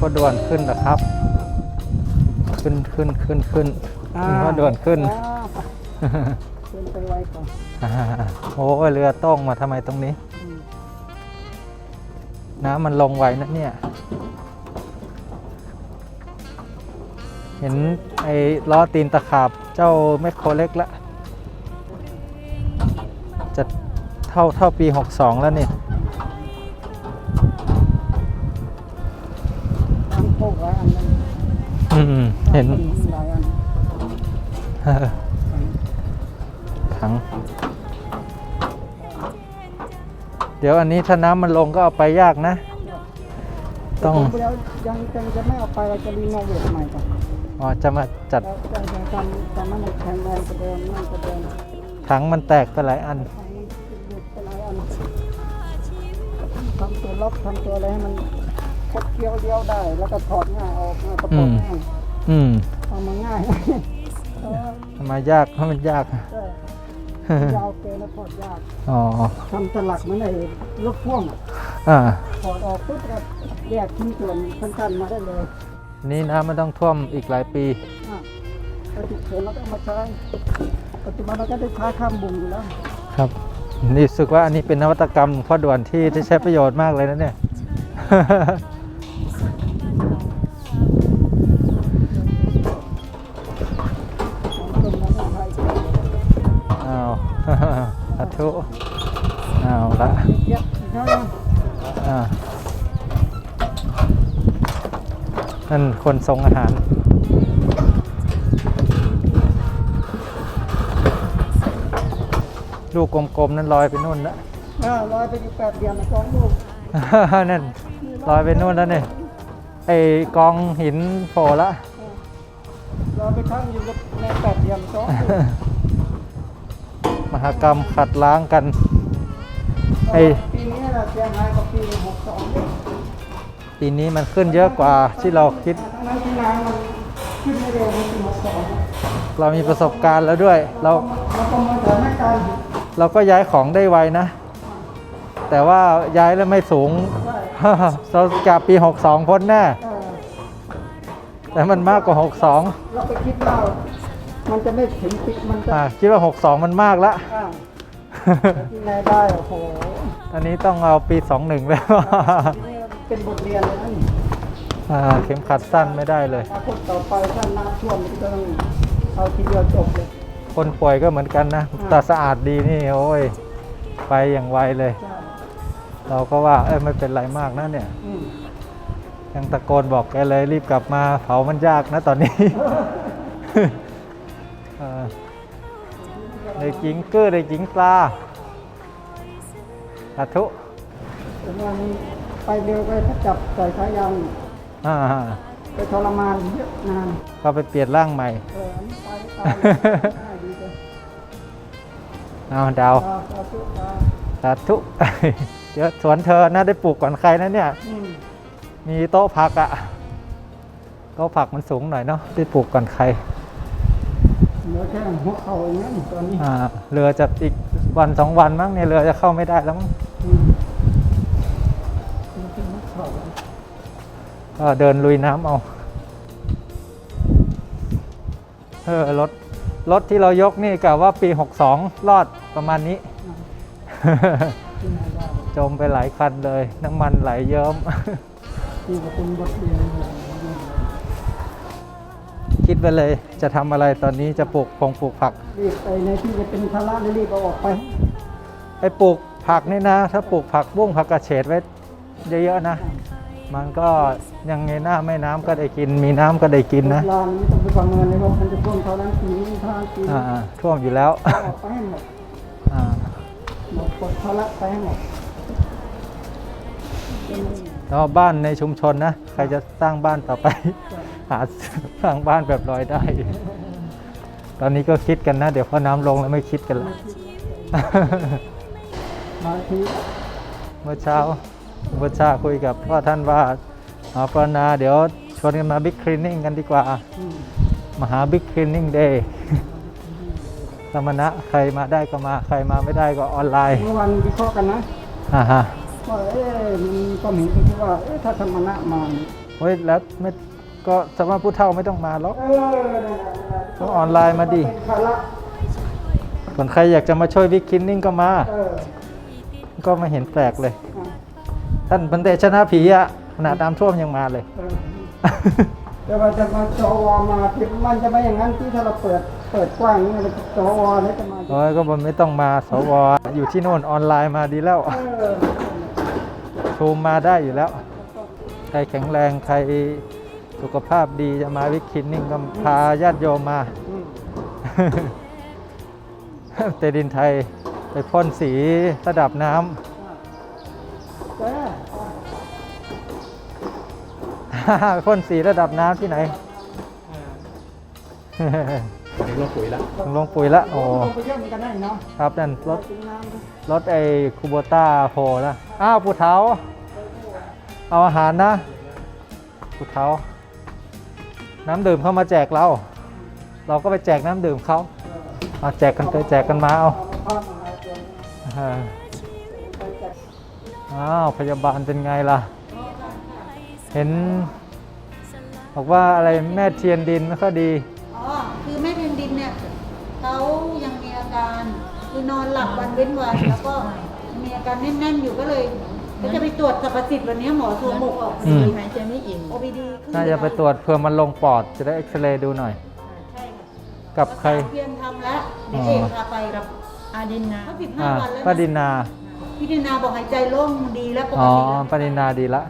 พ่อด่วนขึ้นแล้วครับขึ้นขึ้นขึ้นขึ้นขึ้นพ่อด่วนขึ้นอ่าขึ้นไปไว้ก่อนอ่าโอ้ยเรือต้องมาทำไมตรงนี้อืมน้ำมันลงไวนะเนี่ย เห็นไอ้ล้อตีนตะขาบเจ้าแมคโครเล็กละจะเท่าเท่าปี 62 แล้วนี่ เห็นถัง เดี๋ยวอันนี้ถ้าน้ำมันลงก็เอาไปยากนะ ต้องเดี๋ยวยังยังจะไม่เอาไปเราจะรีโนเวทใหม่ก่อนอ๋อจะมาจัดจะทำให้มันแข็งแรงกว่าเดิมนั่นกว่าเดิมถังมันแตกไปหลายอันทำให้มันหยุดไปหลายอันทำตัวล็อกทำตัวอะไรให้มันคดเคี้ยวเลี้ยวได้ แล้วก็ถอดง่ายออกง่ายประกอบง่าย อืมทำมาง่ายเออทำไมยากเพราะมันยากใช่ยาวเกินแล้วถอดยากอ๋อทำสลักเหมือนไอ้รถพ่วงอะอ่าถอดออกปุ๊บก็แยกชิ้นส่วนสั้นๆมาได้เลย นี่น้ำมันต้องท่วมอีกหลายปีอะพอติดเข็นเราก็เอามาใช้ปัจจุบันเราก็ได้ใช้ข้ามบุงอยู่แล้วครับนี่รู้สึกว่าอันนี้เป็นนวัตกรรมพ่อด่วนที่ที่ใช้ประโยชน์มากเลยนะเนี่ย สาธุอ้าวละเยอะเท่านั้นอ่านั่นคนส่งอาหารลูกกลมๆ นั่นลอยไปนู่นแล้วอ่าลอยไปอยู่แปดเดือนนะสองลูกนั่นลอยไปนู่นแล้วเนี่ยไอ้กองหินโผล่ละลอยไปทั้งอยู่ในแปดเดือนสองลูก มหากรรมขัดล้างกันไอ้ปีนี้เราเสียหายกว่าปีหกสองเลยปีนี้มันขึ้นเยอะกว่าที่เราคิดทั้งนั้นที่น้ำมันขึ้นไม่เร็วเหมือนปีหกสองเรามีประสบการณ์แล้วด้วย เราเราประเมินสถานการณ์อยู่เราก็ย้ายของได้ไวนะ แต่ว่าย้ายแล้วไม่สูงใช่เราจากปี 62 พ้นแน่เออแต่มันมากกว่า 62 มันจะไม่ถึงปีมันจะอ่าคิดว่า 62 มันมากละอ่าที่ไหนได้โอ้โหอันนี้ต้องเอาปี 21 แล้วทีนี้เป็นบทเรียนเลยนะนี่อ่าเข็มขัดสั้นไม่ได้เลยอนาคตต่อไปถ้าน้ำท่วมมันก็ต้องเอาทีเดียวจบเลย คนป่วยก็เหมือนกันนะแต่สะอาดดีนี่โอ้ย ไปอย่างไวเลย ใช่เราก็ว่าเอ้ยไม่เป็นไรมากนะเนี่ย อืมยังตะโกนบอกแกเลยรีบกลับมาเผามันยากนะตอนนี้ เออเด็กหญิงเกื้อเด็กหญิงปลาสาธุแต่ว่ามันไปเร็วไปถ้าจับใส่สายยางอ่าไปทรมานเยอะนานก็ไปเปลี่ยนร่างใหม่ เอออันนี้ไปตายง่ายดีเลยเอาดาวตาตาตุตาสาธุเดี๋ยวสวนเธอน่าได้ปลูกก่อนใครนะเนี่ย อืมมีโต๊ะผักอะโต๊ะผักมันสูงหน่อยเนาะได้ปลูกก่อนใคร เหลือแค่หัวเข่าอย่างนั้นตอนนี้อ่าเรือจะอีกวันสองวันมั้งเนี่ยเรือจะเข้าไม่ได้แล้วมั้งอืมเหลือแค่หัวเข่าก็เดินลุยน้ำเอาเออรถรถที่เรายกนี่กะว่าปี 62 รอดประมาณนี้ ที่ไหนได้จมไปหลายคันเลย น้ำมันไหลเยิ้ม ที่ก็เป็นบทเรียนเลย คิดไปเลย จะทำอะไรตอนนี้จะปลูกพงปลูกผักรีบไปในที่จะเป็นภาระนี่รีบเอาออกไปไอ้ปลูกผักนี่นะ ถ้าปลูกผักบุ้งผักกระเฉดไว้เยอะๆนะ มันก็ยังไงหน้าไม่น้ำก็ได้กิน มีน้ำก็ได้กินนะลานนี้ต้องไปประเมินเลยว่ามันจะท่วมเท่านั้นปีนี้เท่านั้นปีนี้อ่าท่วมอยู่แล้วเอาออกไปให้หมดอ่าหมดปลดภาระไปให้หมดเป็นแล้วบ้านในชุมชนนะ ใครจะสร้างบ้านต่อไป หาสร้างบ้านแบบลอยได้ ตอนนี้ก็คิดกันนะ เดี๋ยวพอน้ำลงแล้วไม่คิดกันละบางทีเมื่อเช้าเมื่อเช้าคุยกับพ่อท่านว่าหมอปรณาเดี๋ยวชวนกันมาบิ๊กคลีนนิ่งกันดีกว่าอืมมาหาบิ๊กคลีนนิ่งเดย์สมณะใครมาได้ก็มาใครมาไม่ได้ก็ออนไลน์ เมื่อวันวิเคราะห์กันนะอ่าฮะว่าเอ๊ะมันก็มีที่ว่าเอ๊ะถ้าธรรมะมาเนี่ยเฮ้ยแล้วไม่ ก็สำหรับผู้เฒ่าไม่ต้องมาหรอกเออนั่นแหละนั่นแหละต้องออนไลน์มาดิเป็นภาระส่วนใครอยากจะมาช่วยวิกคินนิ่งก็มาเออก็ไม่เห็นแปลกเลยอะท่านพันเตชนะผีอะขนาดน้ำท่วมยังมาเลยเออแต่ว่าจะมาสวมามันจะไม่อย่างนั้นที่ถ้าเราเปิดเปิดกว้างอย่างนี้สวเนี่ยจะมาโอ้ยก็มันไม่ต้องมาสวอยู่ที่โน่นออนไลน์มาดีแล้วเออซูมมาได้อยู่แล้ว ใครแข็งแรงใคร สุขภาพดีจะมาวิกคินนิ่งก็พาญาติโยมมาอืมเตดินไทยไปพ่นสีระดับน้แต่ำพ่นสีระดับน้ำที่ไหนถึงเราปุ๋ยแล้วถึงลงปุ๋ยละโอ้ลงไปเยอะเหมือนกันได้เนาะครับนั่นรถถึงน้ำด้วยรถไอ้คูโบต้าโผล่นะอ้าวปูเทาเอาอาหารนะปูเทา น้ำดื่มเข้ามาแจกเรา เราก็ไปแจกน้ำดื่มเขาเอาแจกกันไปแจกกันมาเอาอ้าวพยาบาลเป็นไงล่ะ เห็น บอกว่าอะไรแม่เทียนดินไม่ค่อยดี อ๋อ คือแม่เพียงดินเนี่ยเขายังมีอาการ คือนอนหลับวันเว้นวันแล้วก็มีอาการแน่นๆอยู่ก็เลย ก็จะไปตรวจสรรพสิทธิ์วันนี้หมอโทรบอกออกอืม หายใจไม่อิ่ม OPD ขึ้นน่าจะไปตรวจเพื่อมันลงปอดจะได้เอ็กซเรย์ดูหน่อย ใช่ค่ะกับใคร เพียงทำแล้วเดี๋ยวเอกพาไปกับอาดินนา เขาสิบห้าอ่าวันแล้วะป้าดินนาพี่ดินนาบอกหายใจโล่งดีแล้วปกอ๋อติแล้ว ป้าดินนาดีละ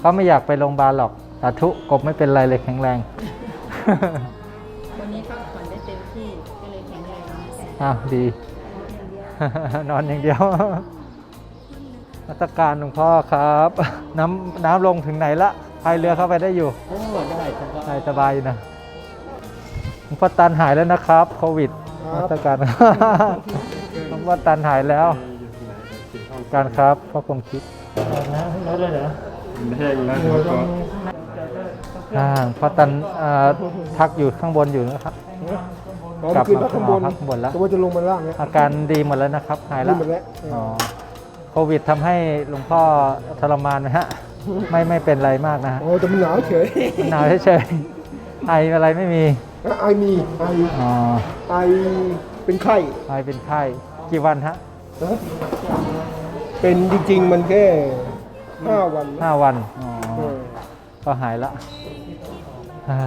เขาไม่อยากไปโรงพยาบาลหรอกสาธุกบไม่เป็นไรเลยแข็งแรง วันนี้พักผ่อนได้เต็มที่ก็เลยแข็งแรง อ้าวดี นอนอย่างเดียว มาตรการหลวงพ่อครับ น้ำน้ำลงถึงไหนละพายเรือเข้าไปได้อยู่โอ้ได้ครับได้สบายอยู่นะหลวงพ่อตันหายแล้วนะครับโควิดมาตรการหลวงพ่อตันหายแล้วการครับพ่อคงคิดนะรถเลยเหรอแห้งแล้วก็อ่าพ่อตันอ่าพักอยู่ข้างบนอยู่นะครับอ๋อกลับคืนมาพักข้างบนพักข้างบนแล้วแต่ว่าจะลงมาล่างเนี่ยอาการดีหมดแล้วนะครับหายแล้ว ควิดทำให้หลวงพ่อทรมานไหมฮะ ไม่ไม่เป็นไรมากนะฮะโอ้แต่มันหนาวเฉยหนาวเฉยๆไออะไรไม่มีไอมีไออ๋อไอเป็นไข้ไอเป็นไข้กี่วันฮะนะเป็นจริงๆมันแค่ห้าวันนะห้าวันอ๋อเออก็หายละอ่า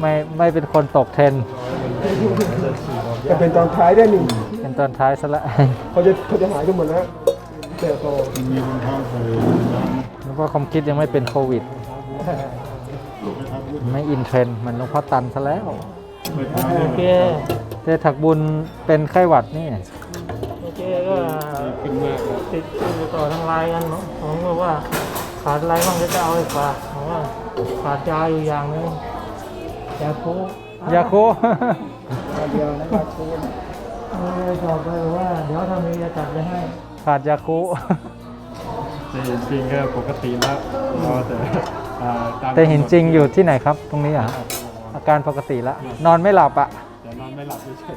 ไม่ไม่เป็นคนตกเทรนด์จะเป็นตอนท้ายได้หนึ่งเป็น ตอนท้ายซะละเขาจะเขาจะหายกันหมดแล้วแต่พอมีคนท้าเคยหลวงพ่อคมคิดยังไม่เป็นโควิด ไม่อินเทรนด์เหมันหลวงพ่อตันซะแล้วไปท้าโอเคเจถักบุญเป็นไข้หวัดนี่โอเคก็ขึ้นมากแล้วติดติดต่อทางไลน์กันเนาะผมก็ว่าขาดอะไรบ้างก็จะเอาไปฝากผมว่าขาดยาอยู่อย่างหนึงยาคูยาโคมาเดียวนะมาโชว์เออบอกไปว่า เดี๋ยวถ้ามีจะจัดไปให้ ขาดยาคูแต่จริงก็ปกติแล้วรอแต่อ่าามแต่เห็นจริงอยู่ที่ไหนครับ ตรงนี้อะอาการปกติละ นอนไม่หลับอะ แต่นอนไม่หลับเฉย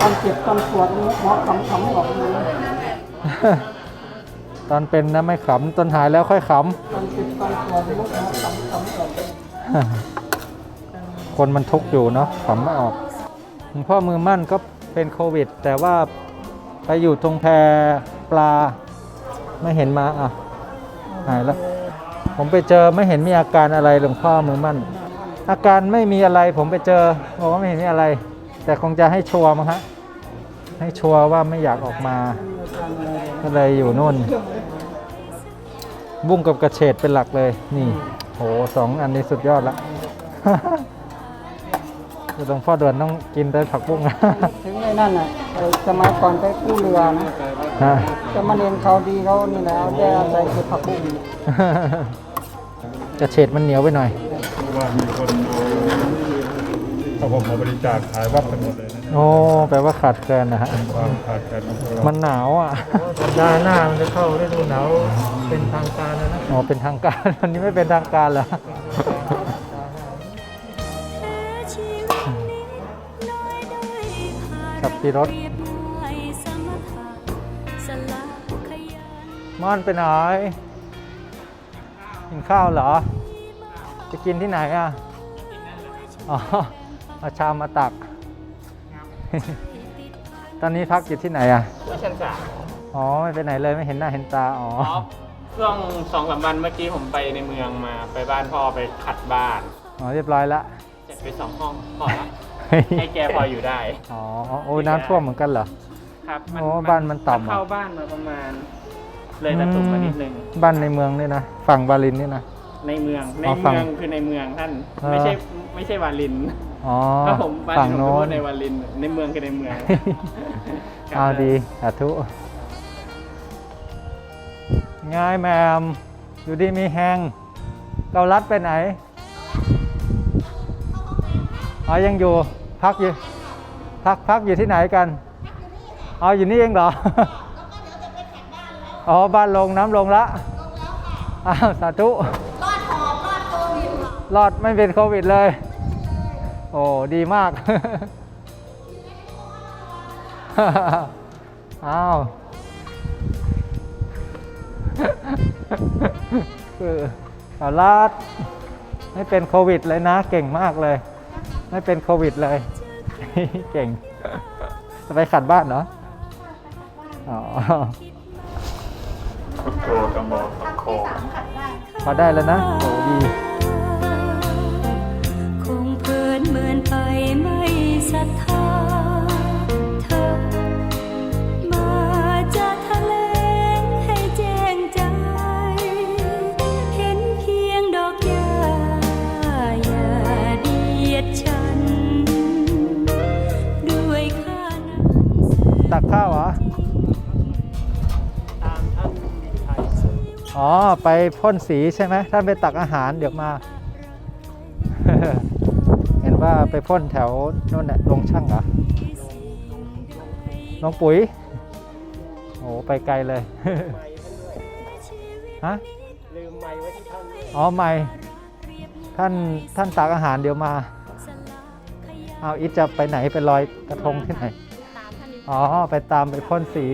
ตอนเจ็บตอนปวดหมอคำคำบอกเลยตอนเป็นนะไม่ขำตอนหายแล้วค่อยขตอนเจ็บตอนปวดหมอคำคำบอกำ คนมันทุกข์อยู่เนาะขำไม่ออก หลวงพ่อมือมั่นก็เป็นโควิด แต่ว่าไปอยู่ตรงแพปลาไม่เห็นมาอะหายแล้ว ผมไปเจอไม่เห็นมีอาการอะไรหลวงพ่อมือมั่น อาการไม่มีอะไรผมไปเจอบอกว่าไม่เห็นมีอะไร แต่คงจะให้ชัวร์มั้งฮะให้ชัวร์ว่าไม่อยากออกมาก็เลยอยู่นู่น บุ้งกับกระเฉดเป็นหลักเลย นี่โหสองอันนี้สุดยอดละ คือหลวงพ่อด่วนต้องกินได้ผักบุ้งถึงไอ้นั่นน่ะไอ้สมัยก่อนไปกู้เรือนะฮะจะมาเรียนเขาดีเขานี่แหละเอาแต่อาศัยคือผักบุ้งกระเฉดมันเหนียวไปหน่อยๆเพราะว่ามีคนเอาเอาผมมาบริจาคขายวับกันหมดเลยนะโอ้แปลว่าขาดเกินนะฮะความขาดแคลนของพวกเรามันหนาวอะสัปดาห์หน้ามันจะเข้าฤดูหนาวเป็นทางการแล้วนะอ๋อเป็นทางการวันนี้ไม่เป็นทางการเหรอ ขับขี่รถม่อนไปไหนกินข้าวเหรอ จะกินที่ไหนอะ อ๋อเอาชามมาตัก ตอนนี้พักอยู่ที่ไหนอะที่ชั้นสามอ๋อ ไม่ไปไหนเลยไม่เห็นหน้าเห็นตาอ๋ออ๋อช่วงสองสามวันเมื่อกี้ผมไปในเมืองมาไปบ้านพ่อไปขัดบ้าน อ๋อ เรียบร้อยละ เสร็จไปสองห้องพอละเฮ้ย ให้แกพออยู่ได้ อ๋อโอ้ยน้ำท่วมเหมือนกันเหรอ ครับโอ้บ้านมันต่ำเหรอเข้าบ้านมาประมาณ เลยตะตุ่มมานิดนึง บ้านในเมืองนี่นะ ฝั่งบาลินนี่นะ ในเมือง ในอ๋อฝั่งเมืองคือในเมืองท่านเออไม่ใช่ไม่ใช่วาลินอ๋อถ้าผมบ้านฝั่งผมโน้พูนดในวาลิน ในเมืองคือในเมืองครับเอาดีสาธุง่ายแมมอยู่ดีมีแหงเกาลัดไปไหน อ๋อยังอยู่ พักอยู่พักพักอยู่ที่ไหนกันอ๋ออยู่นี่เองเหรออ๋อบ้านลงน้ำลงละอ้าวสาธุรอดหอบรอดโควิดรอดไม่เป็นโควิดเลย โอ้ดีมากอ้าวคือสารัดไม่เป็นโควิดเลยนะ เก่งมากเลย ไม่เป็นโควิดเลย เก่ง จะไปขัดบ้านเหรออ๋อโกตมสังโคพอได้แล้วนะโอ้ดี อ๋อ ไปพ่นสีใช่ไหมท่านไปตักอาหารเดี๋ยวมา เห็นว่าไปพ่นแถวนู่นน่ะลงช่างเหรอลงปุ๋ยโอ้ไปไกลเลย ฮะ ลืมไม้ไว้ที่ท่านอ๋อไม่ท่านท่านตักอาหารเดี๋ยวมา เอาอิทจะไปไหนไปลอยกระทงที่ไหน อ๋อ ไปตามไปพ่นสี